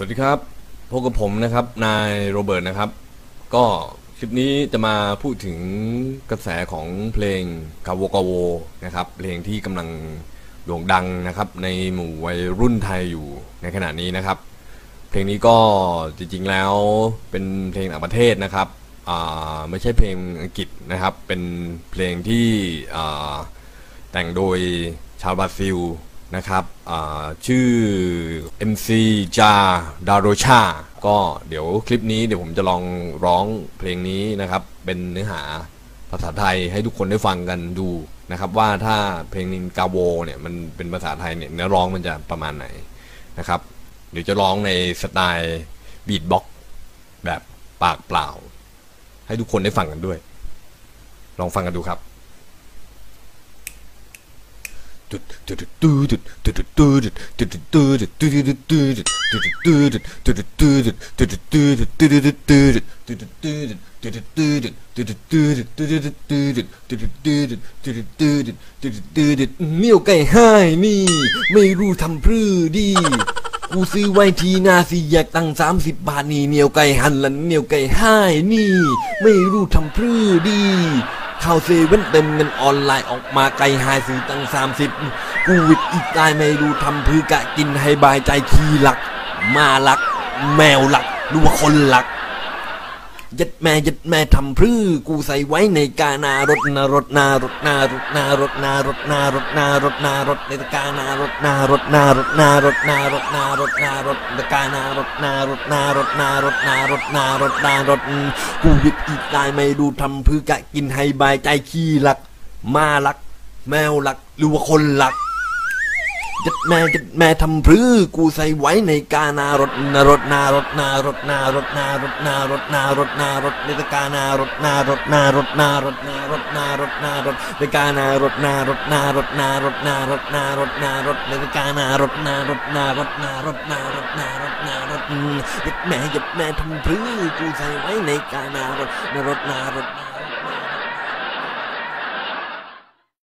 สวัสดีครับพบกับผมนะครับ นายโรเบิร์ตนะครับ ก็คลิปนี้จะมาพูดถึงกระแสของเพลงกาโวกาโวนะครับ เพลงที่กำลังโด่งดังนะครับ ในหมู่วัยรุ่นไทยอยู่ในขณะนี้นะครับ เพลงนี้ก็จริงๆแล้วเป็นเพลงต่างประเทศนะครับอ่าไม่ใช่เพลงอังกฤษนะครับ เป็นเพลงที่อ่าแต่งโดยชาวบราซิล นะครับอ่าชื่อ MC จาดาโรชาก็เดี๋ยวคลิปนี้เดี๋ยวผมจะลองร้องเพลงนี้นะครับ เป็นเนื้อหาภาษาไทยให้ทุกคนได้ฟังกันดูนะครับ ว่าถ้าเพลงนินกาโวเนี่ยมันเป็นภาษาไทยเนี่ยเนื้อร้องมันจะประมาณไหนนะครับ เดี๋ยวจะร้องในสไตล์บีทบ็อกแบบปากเปล่า ให้ทุกคนได้ฟังกันด้วย ลองฟังกันดูครับ เมี่ยวไก่ให้นี่ไม่รู้ทำพรือดี กูซื้อไว้ทีนาสิอยากตังสามสิบบาทนี่เนียวไก่หันหลันเนียวไก่ให้นี่ ไม่รู้ทำพรือดี ข่าวเซเว่นเต็มเงินออนไลน์ออกมาไกลหายซื้อตั้งสามสิบกูวิดอีกตายไม่รู้ทำพือกะกินให้บายใจขี้หลัก มาหลัก แมวหลักหรือว่าคนหลัก ยัดแม่ยัดแม่ทำพรือกูใส่ไว้ในกานารถนารถนารถนารถนารถนารถนารถนารถนารถในกานารถนารถนารถนารถนารถนารถนารถในกานารถนารถนารถนารถนารถนารถนารถกูยึดอีกตายไม่ดูทำพือกะกินให้บายใจขี้หลัก มาลัก แมวหลักหรือว่าคนหลัก ยัดแม่ยัดแม่ทำพรือกูใส่ไว้ในกานารถนารถนารถนารถนารถนารถนารถนารถนารถในกานารถนารถนารถนารถนารถนารถนารถในกานารถนารถนารถนารถนารถนารถนารถในกานารถนารถนารถนารถนารถนารถนารถยัดแม่ยัดแม่ทำพรือกูใส่ไว้ในกานารถนารถนารถนารถ